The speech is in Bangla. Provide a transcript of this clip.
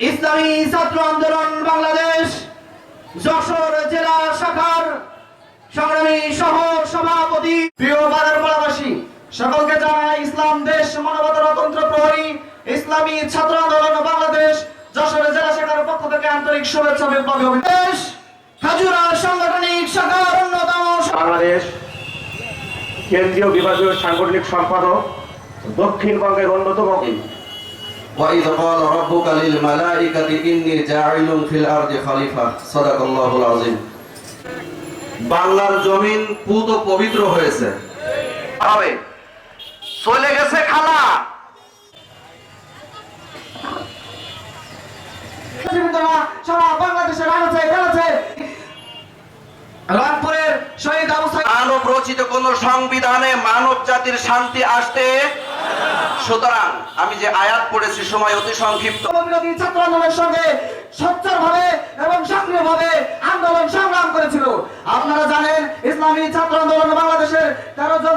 ইসলামী ছাত্র আন্দোলন বাংলাদেশ যশোর জেলা শাখার সংগ্রামী সহ সভাপতি। প্রিয় সকলকে জানাই ইসলাম দেশ মানবতা তন্ত্র প্রহরী, ইসলামী ছাত্র আন্দোলন বাংলাদেশ যশোর জেলা শাখার পক্ষ থেকে আন্তরিক শুভেচ্ছা অন্যতম বাংলাদেশ কেন্দ্রীয় বিভাগীয় সাংগঠনিক সম্পাদক দক্ষিণবঙ্গের অন্যতম। وإذ قال ربك للملائكة إني جاعل في الأرض خليفة صدق الله العظيم বাংলার জমিন পুত পবিত্র হয়েছে হবে চলে গেছে খালা সারা বাংলাদেশের আলোচে খেলেছে রংপুরের শহীদ আবু সাইদ মানব রচিত কোন সংবিধানে মানব জাতির শান্তি আসতে সুতরাং আমি যে আয়াত পড়েছি সময় অতি সংক্ষিপ্ত। বিরোধী ছাত্র আন্দোলনের সঙ্গে সচ্চর ভাবে এবং সক্রিয় ভাবে আন্দোলন সংগ্রাম করেছিল। আপনারা জানেন, ইসলামী ছাত্র আন্দোলন বাংলাদেশের তেরো জন